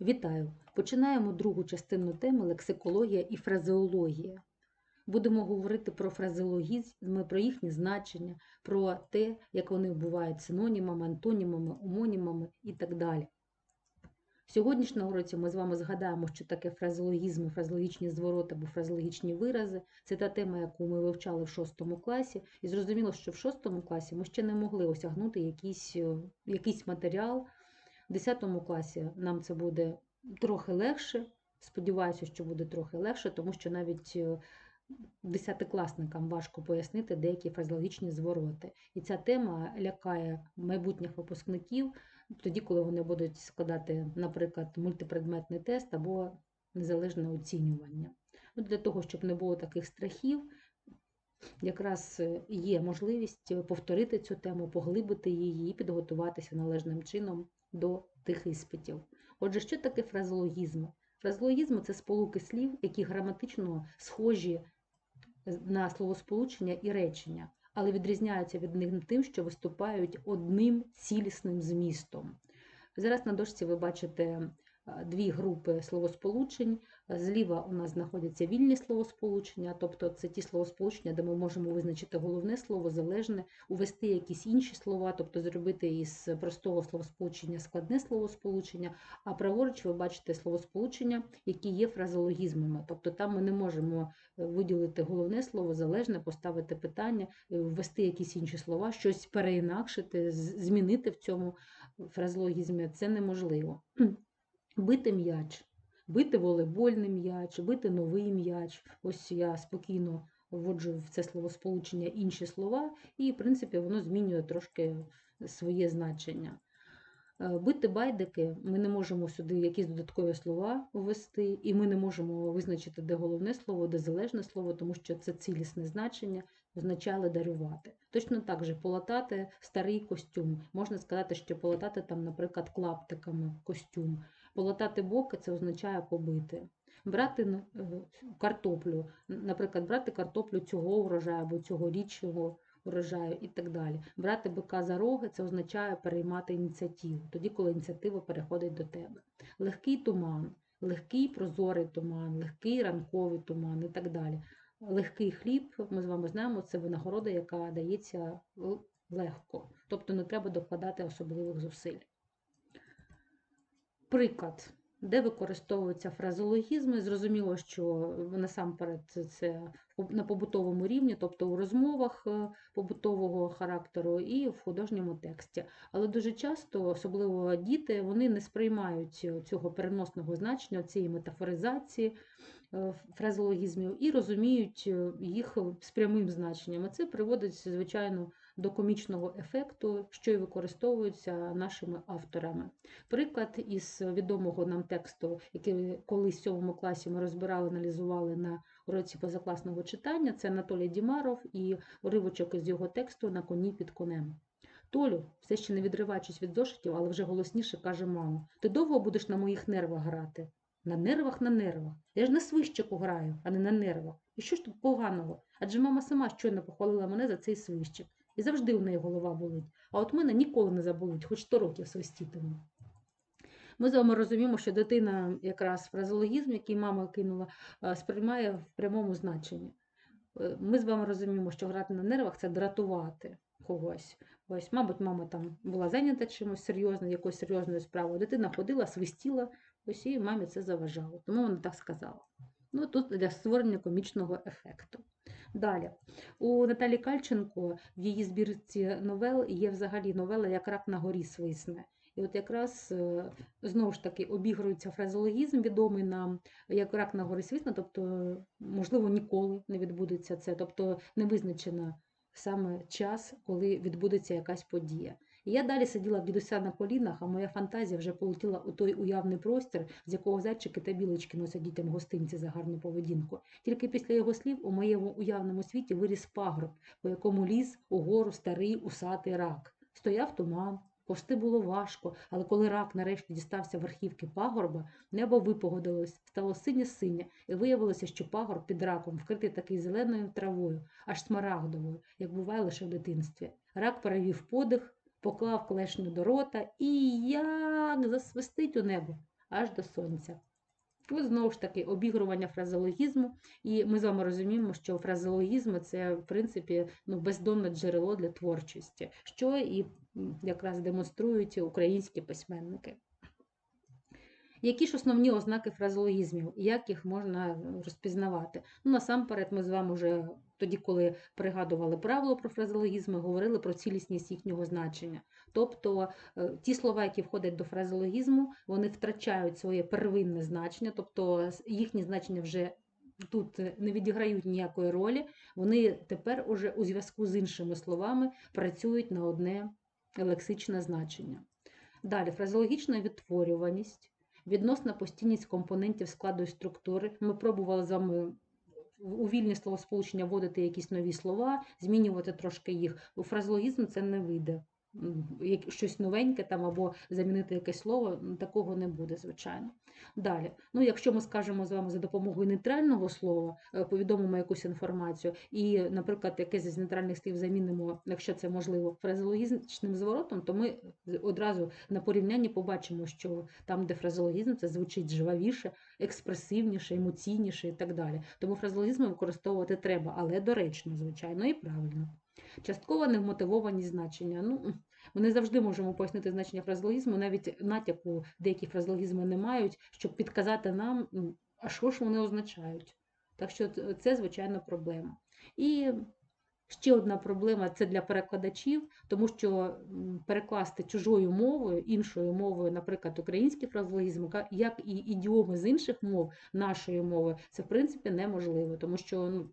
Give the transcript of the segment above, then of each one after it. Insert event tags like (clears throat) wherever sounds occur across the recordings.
Вітаю! Починаємо другу частину теми лексикологія і фразеологія. Будемо говорити про фразеологізми, про їхні значення, про те, як вони бувають синонімами, антонімами, омонімами і так далі. Сьогоднішньому на уроці ми з вами згадаємо, що таке фразеологізми, фразеологічні звороти або фразеологічні вирази. Це та тема, яку ми вивчали в 6 класі, і зрозуміло, що в 6 класі ми ще не могли осягнути якийсь, е, якийсь матеріал. В 10 класі нам це буде трохи легше. Сподіваюся, що буде трохи легше, тому що навіть е, десятикласникам важко пояснити деякі фразеологічні звороти. І ця тема лякає майбутніх випускників тоді, коли вони будуть складати, наприклад, мультипредметний тест або незалежне оцінювання. Ну, Для того, щоб не було таких страхів, якраз е, є можливість повторити цю тему, поглибити її і підготуватися належним чином до тих іспитів. Отже, що таке фразологізм? Фразеологізми це сполуки слів, які граматично схожі на словосполучення і речення, але відрізняються від них тим, що виступають одним цілісним змістом. Зараз на дошці ви бачите дві групи словосполучень. Зліва у нас знаходяться вільні словосполучення, тобто це ті словосполучення, де ми можемо визначити головне слово, залежне, увести якісь інші слова, тобто зробити із простого словосполучення складне словосполучення. А праворуч ви бачите словосполучення, які є фразеологізмами. Тобто там ми не можемо е, виділити головне слово, залежне, поставити питання, е, ввести якісь інші слова, щось переінакшити, змінити в цьому фразеологізмі. Це неможливо. Бити м'яч бити волейбольний м'яч, бити новий м'яч. Ось я спокійно вводжу в це словосполучення інші слова, і, в принципі, воно змінює трошки своє значення. Е, Бити байдики ми не можемо сюди якісь додаткові слова ввести, і ми не можемо визначити, де головне слово, де залежне слово, тому що це цілісне значення означає дарювати. Точно так же полатати старий костюм. Можна сказати, що полатати там, наприклад, клаптиками костюм. Полотати боки це означає побити. Брати е, картоплю, наприклад, брати картоплю цього урожаю або цьогорічного урожаю і так далі. Брати бика за роги це означає переймати ініціативу, тоді, коли ініціатива переходить до тебе. Легкий туман, легкий прозорий туман, легкий ранковий туман і так далі. Легкий хліб, ми з вами знаємо, це винагорода, яка дається легко, тобто не треба докладати особливих зусиль. Приклад, де використовуються фразологізми. зрозуміло, що насамперед це- на побутовому рівні, тобто у розмовах е, побутового характеру і в художньому тексті. Але дуже часто, особливо діти, вони не сприймають цього переносного значення, цієї метафоризації фразеологізмів і розуміють е, їх з прямим значенням. І це приводить, звичайно, до комічного ефекту, що і використовується нашими авторами. Приклад із відомого нам тексту, який колись в 7 класі ми розбирали, аналізували на уроці позакласного читання, це Анатолій Дімаров і уривочок із його тексту на коні під конем. Толю, все ще не відриваючись від зошитів, але вже голосніше каже мамо: Ти довго будеш на моїх нервах грати? На нервах, на нервах. Я ж на свищику граю, а не на нервах. І що ж тут поганого? Адже мама сама щойно похвалила мене за цей свищик. І завжди у неї голова болить. А от мене ніколи не заболить, хоч 100 років свистітиму. Ми з вами розуміємо, що дитина якраз фразеологізм, який мама кинула, е, сприймає в прямому значенні. Е, Ми з вами розуміємо, що грати на нервах це дратувати когось. Ось, мабуть, мама там була зайнята чимось серйозним, якоюсь серйозною справою. Дитина ходила, свистіла, ось і мамі це заважало. Тому вона так сказала. Ну, тут для створення комічного ефекту. Далі. У Наталі Кальченко в її збірці новел є взагалі новела як рак на горі свисне. І от якраз е, знову ж таки обігрується фразеологізм, відомий нам як рак на горі свисне, тобто, можливо, ніколи не відбудеться це, тобто не визначено саме час, коли відбудеться якась подія. І я далі сиділа в дідуся на колінах, а моя фантазія вже полетіла у той уявний простір, з якого зайчики та білочки носять дітям гостинці за гарну поведінку. Тільки після його слів у моєму уявному світі виріс пагорб, по якому ліз угору старий усатий рак. Стояв туман, повсти було важко, але коли рак нарешті дістався верхівки пагорба, небо випогодилось, стало синє-синє, і виявилося, що пагорб під раком вкритий такий зеленою травою, аж смарагдовою, як буває лише в дитинстві. Рак перевів подих, поклав клешню до рота і як засвистить у небо. аж до сонця. Ось знову ж таки обігрування фразеологізму, і ми з вами розуміємо, що фразеологізм це, в принципі, ну, бездонне джерело для творчості, що і якраз демонструють українські письменники. Які ж основні ознаки фразеологізмів, як їх можна е, розпізнавати? Ну, насамперед, ми з вами вже тоді, коли пригадували правило про фразеологізми, говорили про цілісність їхнього значення. Тобто е, ті слова, які входять до фразеологізму, вони втрачають своє первинне значення, тобто їхні значення вже тут е, не відіграють ніякої ролі. Вони тепер уже у зв'язку з іншими словами працюють на одне лексичне значення. Далі фразеологічна відтворюваність, відносна постійність компонентів складу і структури. Ми пробували з вами у вільні словосполучення вводити якісь нові слова, змінювати трошки їх. У фразологізм це не вийде. Щось новеньке там або замінити якесь слово, такого не буде, звичайно. Далі, ну якщо ми скажемо з вами за допомогою нейтрального слова, е, повідомимо якусь інформацію, і, наприклад, якесь з нейтральних слів замінимо, якщо це можливо, фразеологічним зворотом, то ми одразу на порівнянні побачимо, що там, де фразеологізм, це звучить жвавіше, експресивніше, емоційніше і так далі. Тому фразеологізми використовувати треба, але доречно, звичайно, і правильно. Часткова невмотивованість значення. Ну, ми не завжди можемо пояснити значення фразеологізму, навіть натяку деякі фразеологізми не мають, щоб підказати нам, а що ж вони означають. Так що це, звичайно, проблема. І ще одна проблема це для перекладачів, тому що перекласти чужою мовою, іншою мовою, наприклад, український фразеологізм, як і ідіоми з інших мов нашої мови, це в принципі неможливо, тому що ну,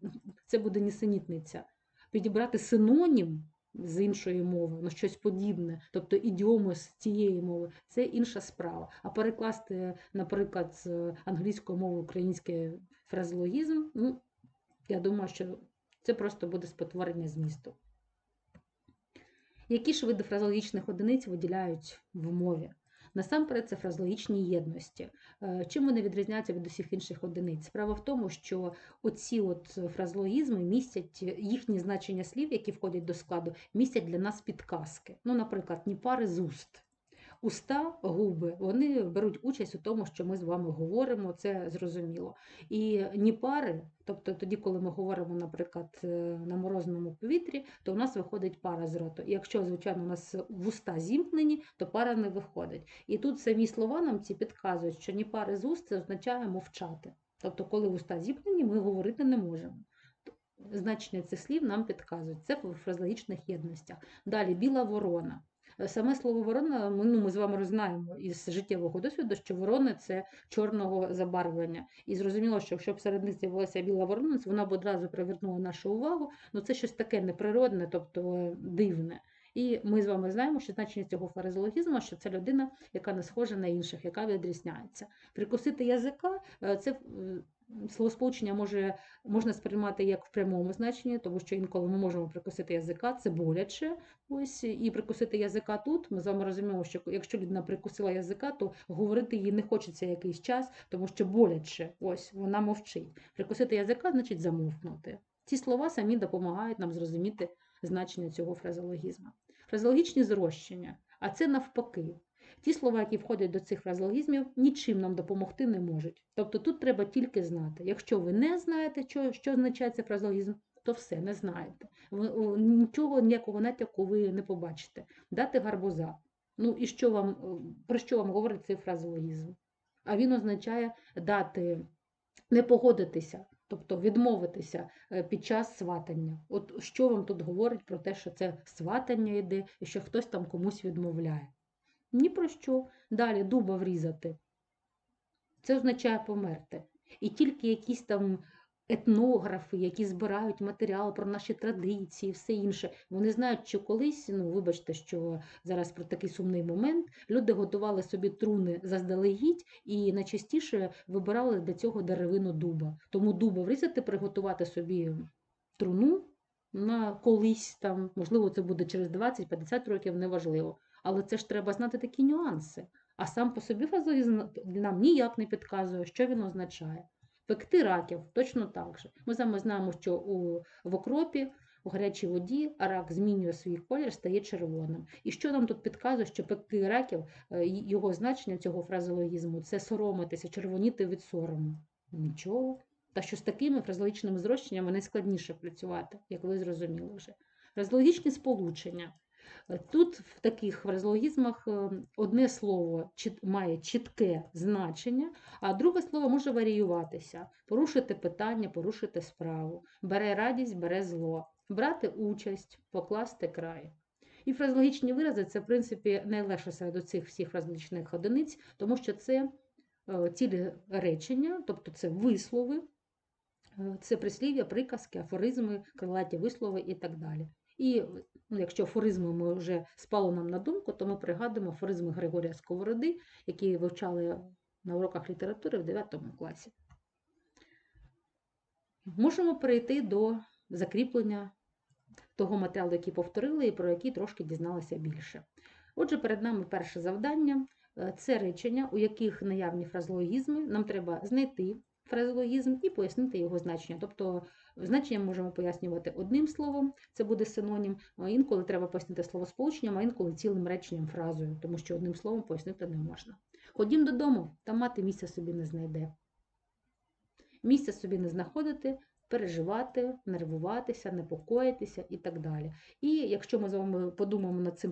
це буде нісенітниця. Підібрати синонім з іншої мови, ну щось подібне, тобто ідіоми з цієї мови, це інша справа. А перекласти, наприклад, з англійської мови український фразеологізм, ну, я думаю, що це просто буде спотворення змісту. Які ж види фразеологічних одиниць виділяють в мові? Насамперед, це фразологічні єдності. Е, Чим вони відрізняються від усіх інших одиниць? Справа в тому, що оці от фразлогізми містять їхні значення слів, які входять до складу, містять для нас підказки. Ну, наприклад, ні пари з уст. Уста, губи, вони беруть участь у тому, що ми з вами говоримо, це зрозуміло. І ні пари, тобто тоді, коли ми говоримо, наприклад, е, на морозному повітрі, то у нас виходить пара з роту. І якщо, звичайно, у нас вуста зімкнені, то пара не виходить. І тут самі слова нам ці підказують, що ні пари з уст це означає мовчати. Тобто, коли вуста зімкнені, ми говорити не можемо. Значення цих слів нам підказують. Це в фразеологічних єдностях. Далі біла ворона. Саме слово ворона, ми, ну, ми з вами знаємо із життєвого досвіду, що ворони це чорного забарвлення. І зрозуміло, що якщо б серед них з'явилася біла ворона, вона б одразу привернула нашу увагу. Ну це щось таке неприродне, тобто дивне. І ми з вами знаємо, що значення цього фразеологізму, що це людина, яка не схожа на інших, яка відрізняється. Прикусити язика е, це е, словосполучення може можна сприймати як в прямому значенні, тому що інколи ми можемо прикусити язика, це боляче. Ось і прикусити язика тут. Ми з вами розуміємо, що якщо людина прикусила язика, то говорити їй не хочеться якийсь час, тому що боляче. Ось вона мовчить. Прикусити язика значить замовкнути. Ці слова самі допомагають нам зрозуміти значення цього фразеологізму. Фразеологічні зрощення, а це навпаки. Ті слова, які входять до цих фразеологізмів, нічим нам допомогти не можуть. Тобто тут треба тільки знати. Якщо ви не знаєте, що, що означає цей фразеологізм, то все не знаєте. Ви, нічого, ніякого натяку ви не побачите. Дати гарбуза. Ну і що вам, про що вам говорить цей фразеологізм? А він означає дати, не погодитися, тобто відмовитися е, під час сватання. От що вам тут говорить про те, що це сватання йде і що хтось там комусь відмовляє? Ні про що. Далі дуба врізати. Це означає померти. І тільки якісь там етнографи, які збирають матеріал про наші традиції, все інше, вони знають, що колись, ну вибачте, що зараз про такий сумний момент, люди готували собі труни заздалегідь і найчастіше вибирали для цього деревину дуба. Тому дуба врізати, приготувати собі труну на колись там, можливо, це буде через 20-50 років, неважливо. Але це ж треба знати такі нюанси. А сам по собі фразеологізм нам ніяк не підказує, що він означає. Пекти раків точно так же. Ми вами знаємо, що у, в окропі у гарячій воді рак змінює свій колір, стає червоним. І що нам тут підказує, що пекти раків, е, його значення цього фразеологізму це соромитися, червоніти від сорому. Нічого. Та що з такими фразеологічними зрощеннями найскладніше працювати, як ви зрозуміли вже. Фразеологічні сполучення. Тут в таких фразеологізмах е, одне слово має чітке значення, а друге слово може варіюватися. Порушити питання, порушити справу. Бере радість, бере зло. Брати участь, покласти край. І фразеологічні вирази це, в принципі, найлегше серед цих всіх фразеологічних одиниць, тому що це е, цілі речення, тобто це вислови, е, це прислів'я, приказки, афоризми, крилаті вислови і так далі. І ну, якщо афоризми ми вже спало нам на думку, то ми пригадуємо афоризми Григорія Сковороди, які вивчали на уроках літератури в 9 класі. Можемо перейти до закріплення того матеріалу, який повторили, і про який трошки дізналися більше. Отже, перед нами перше завдання Е, це речення, у яких наявні фразеологізми. Нам треба знайти фразеологізм і пояснити його значення. Тобто значення можемо пояснювати одним словом, це буде синонім, а інколи треба пояснити словосполученням, а інколи цілим реченням фразою, тому що одним словом пояснити не можна. Ходім додому, там мати місця собі не знайде. Місця собі не знаходити, переживати, нервуватися, непокоїтися і так далі. І якщо ми з вами подумаємо над цим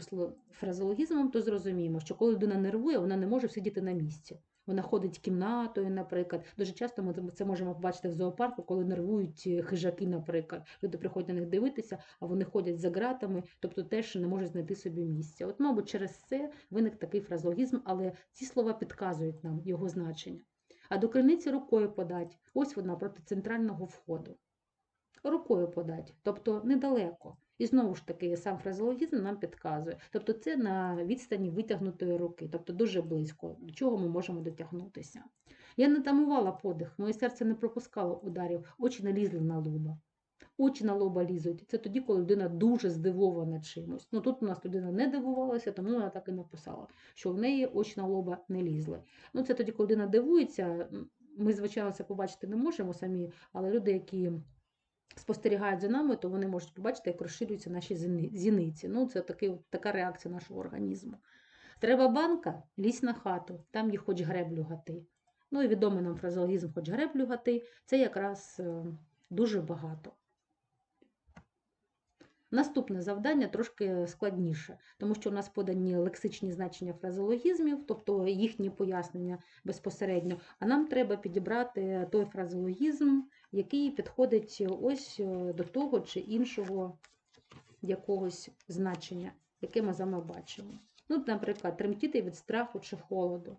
фразеологізмом, то зрозуміємо, що коли людина нервує, вона не може сидіти на місці. Вона ходить кімнатою, наприклад. Дуже часто ми це можемо побачити в зоопарку, коли нервують е, хижаки, наприклад. Люди приходять на них дивитися, а вони ходять за ґратами, тобто теж не можуть знайти собі місця. От, мабуть, через це виник такий фразеологізм, але ці слова підказують нам його значення. А до криниці рукою подать. Ось вона проти центрального входу. Рукою подать, тобто недалеко. І знову ж таки, сам фразеологізм нам підказує. Тобто це на відстані витягнутої руки, тобто дуже близько, до чого ми можемо дотягнутися. Я не тамувала подих, моє серце не пропускало ударів, очі не лізли на лоба. Очі на лоба лізуть. Це тоді, коли людина дуже здивована чимось. Ну тут у нас людина не дивувалася, тому вона так і написала, що в неї очі на лоба не лізли. Ну це тоді, коли людина дивується. Ми, звичайно, це побачити не можемо самі, але люди, які спостерігають за нами, то вони можуть побачити, як розширюються наші зіниці. Ну, це такий, така реакція нашого організму. Треба банка, лізь на хату, там їх хоч греблю гати. Ну і відомий нам фразеологізм хоч греблю гати, це якраз е, дуже багато. Наступне завдання трошки складніше, тому що у нас подані лексичні значення фразеологізмів, тобто їхні пояснення безпосередньо, а нам треба підібрати той фразеологізм, який підходить ось е, до того чи іншого якогось значення, яке ми з вами бачимо. Ну, наприклад, тремтіти від страху чи холоду.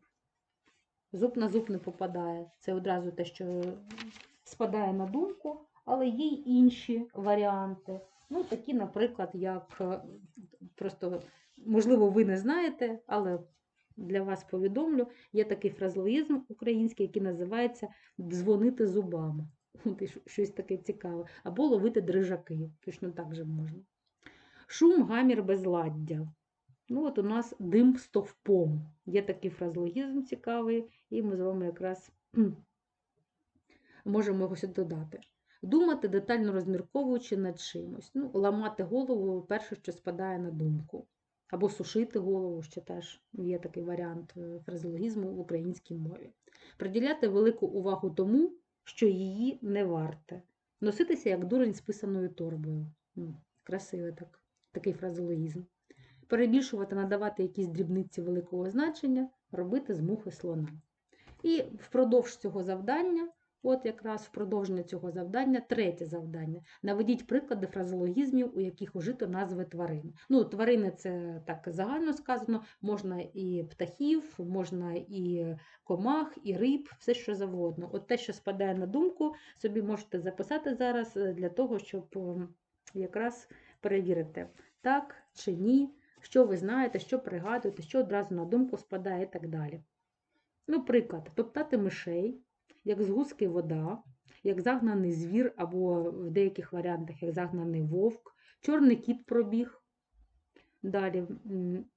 Зуб на зуб не попадає. Це одразу те, що спадає на думку, але є й інші варіанти. Ну, такі, наприклад, як е, просто, можливо, ви не знаєте, але для вас повідомлю, є такий фразеологізм український, який називається дзвонити зубами. (laughs) Щось таке цікаве. Або ловити дрижаки. Точно так же можна. Шум, гамір, безладдя. Ну, от у нас дим стовпом. Є такий фразеологізм цікавий, і ми з вами якраз (clears throat) можемо його сюди додати. Думати, детально розмірковуючи над чимось. Ну, ламати голову перше, що спадає на думку. Або сушити голову, ще теж є такий варіант е, фразеологізму в українській мові. Приділяти велику увагу тому, що її не варте. Носитися як дурень з писаною торбою. Красивий так, такий фразологізм. Перебільшувати, надавати якісь дрібниці великого значення, робити з мухи слона. І впродовж цього завдання, от якраз в продовження цього завдання, третє завдання. Наведіть приклади фразеологізмів, у яких ужито назви тварин. Ну, тварини це так загально сказано, можна і птахів, можна і комах, і риб, все що завгодно. От те, що спадає на думку, собі можете записати зараз е, для того, щоб ем, якраз перевірити, так чи ні, що ви знаєте, що пригадуєте, що одразу на думку спадає і так далі. Ну, приклад, топтати мишей, як з вода, як загнаний звір, або в деяких варіантах як загнаний вовк, чорний кіт пробіг. Далі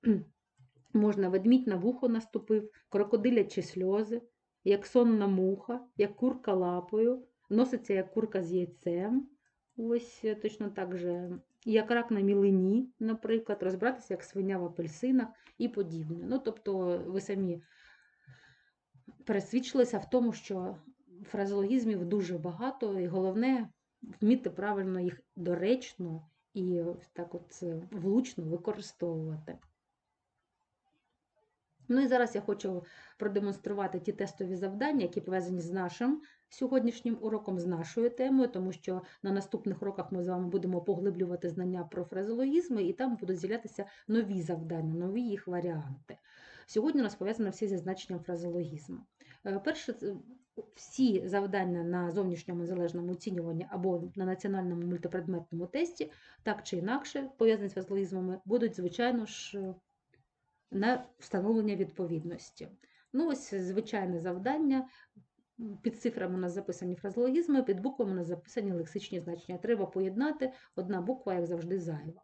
(clears throat) можна ведмідь на вухо наступив, крокодилячі сльози, як сонна муха, як курка лапою, носиться як курка з яйцем, Ось е, точно так же, як рак на мілині, наприклад, розбиратися як свиня в апельсинах і подібне. Ну, тобто, ви самі пересвідчилися в тому, що фразеологізмів дуже багато, і головне вміти правильно їх доречно і так от е, влучно використовувати. Ну і зараз я хочу продемонструвати ті тестові завдання, які пов'язані з нашим сьогоднішнім уроком, з нашою темою, тому що на наступних уроках ми з вами будемо поглиблювати знання про фразеологізми, і там будуть з'являтися нові завдання, нові їх варіанти. Сьогодні у нас пов'язано все зі значенням фразеологізму. Е, Перше, всі завдання на зовнішньому незалежному оцінюванні або на національному мультипредметному тесті, так чи інакше, пов'язані з фразеологізмами, будуть, звичайно ж, на встановлення відповідності. Ну, ось звичайне завдання. Під цифрами у нас записані фразеологізми, під буквами у нас записані лексичні значення. Треба поєднати одна буква, як завжди, зайва.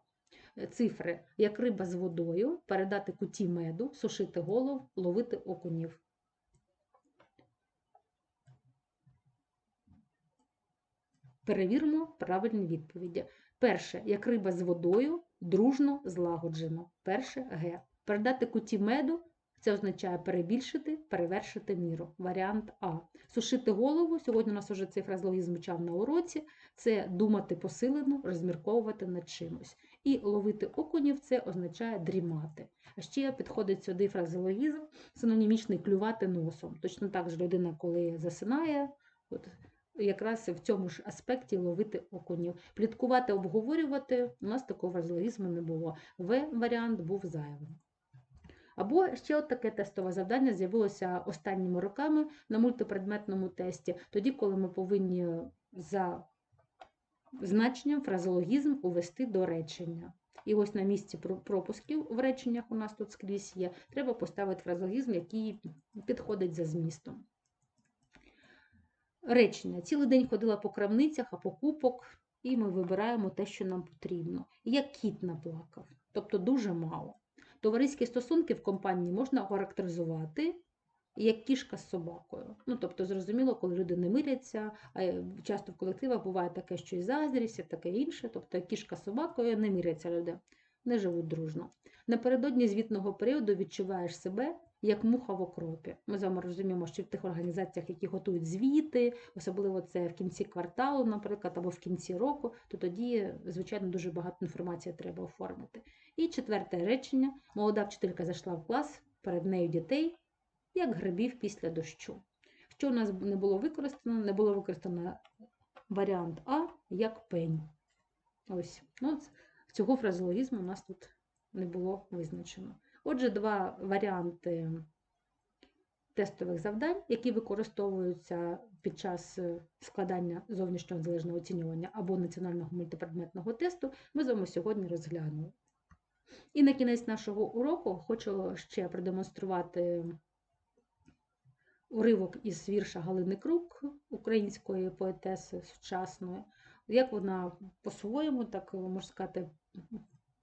Цифри, як риба з водою, передати куті меду, сушити голов, ловити окунів. Перевіримо правильні відповіді. Перше, як риба з водою, дружно, злагоджено. Перше Г. Передати куті меду це означає перебільшити, перевершити міру. Варіант А. Сушити голову. Сьогодні у нас вже цей фразеологізм звучав на уроці. Це думати посилено, розмірковувати над чимось. І ловити окунів це означає дрімати. А ще підходить сюди фразеологізм, синонімічний клювати носом. Точно так ж людина, коли засинає, от, якраз в цьому ж аспекті ловити окунів. Пліткувати, обговорювати у нас такого фразеологізму не було. В варіант був зайвим. Або ще от таке тестове завдання з'явилося останніми роками на мультипредметному тесті, тоді, коли ми повинні за значенням фразеологізм увести до речення. І ось на місці пропусків в реченнях у нас тут скрізь є, треба поставити фразеологізм, який підходить за змістом. Речення. Цілий день ходила по крамницях, а покупок, і ми вибираємо те, що нам потрібно. Як кіт наплакав, тобто дуже мало. Товариські стосунки в компанії можна охарактеризувати як кішка з собакою. Ну, тобто, зрозуміло, коли люди не миряться, а часто в колективах буває таке, що і заздрість, і таке інше. Тобто кішка з собакою не миряться люди, не живуть дружно. Напередодні звітного періоду відчуваєш себе як муха в окропі. Ми з вами розуміємо, що в тих організаціях, які готують звіти, особливо це в кінці кварталу, наприклад, або в кінці року, то тоді, звичайно, дуже багато інформації треба оформити. І четверте речення: молода вчителька зайшла в клас, перед нею дітей, як грибів після дощу. Що у нас не було використано? Не було використано варіант А як пень. Ось, ну, Цього фразеологізму у нас тут не було визначено. Отже, два варіанти тестових завдань, які використовуються під час е, складання зовнішнього залежного оцінювання або національного мультипредметного тесту, ми з вами сьогодні розглянули. І на кінець нашого уроку хочу ще продемонструвати уривок із вірша Галини Крук, української поетеси сучасної, як вона по-своєму, так можна сказати,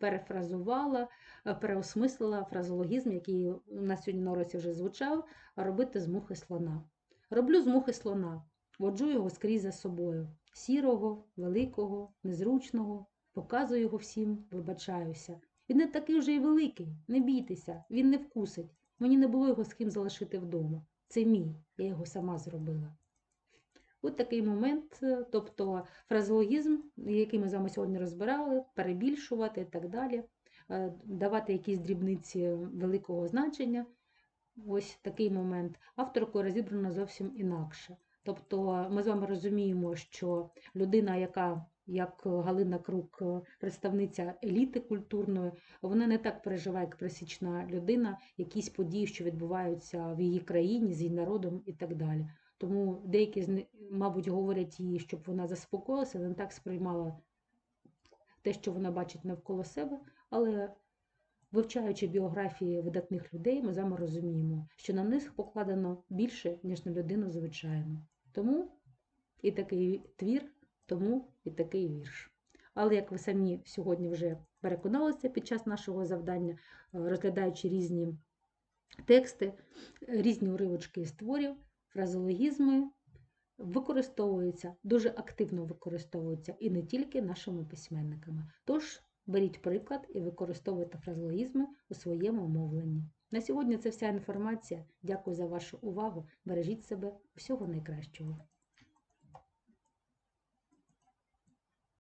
перефразувала, е, переосмислила фразологізм, який у нас сьогодні на уроці вже звучав, робити з мухи слона. Роблю з мухи слона, воджу його скрізь за собою. Сірого, великого, незручного, показую його всім, вибачаюся. Він не такий вже й великий, не бійтеся, він не вкусить. Мені не було його з ким залишити вдома. Це мій, я його сама зробила. От такий момент, е, тобто фразеологізм, який ми з вами сьогодні розбирали, перебільшувати і так далі, е, давати якісь дрібниці великого значення. Ось такий момент. Авторкою розібрано зовсім інакше. Тобто ми з вами розуміємо, що людина, яка, як Галина Крук, представниця еліти культурної, вона не так переживає, як пересічна людина, якісь події, що відбуваються в її країні, з її народом і так далі. Тому деякі мабуть, говорять їй, щоб вона заспокоїлася, не так сприймала те, що вона бачить навколо себе, але вивчаючи біографії видатних людей, ми з вами розуміємо, що на них покладено більше, ніж на людину звичайну. Тому і такий твір, тому і такий вірш. Але як ви самі сьогодні вже переконалися під час нашого завдання, розглядаючи різні тексти, різні уривочки з творів, фразеологізми використовуються, дуже активно використовуються і не тільки нашими письменниками. Тож беріть приклад і використовуйте фразологізми у своєму мовленні. На сьогодні це вся інформація. Дякую за вашу увагу. Бережіть себе. Всього найкращого.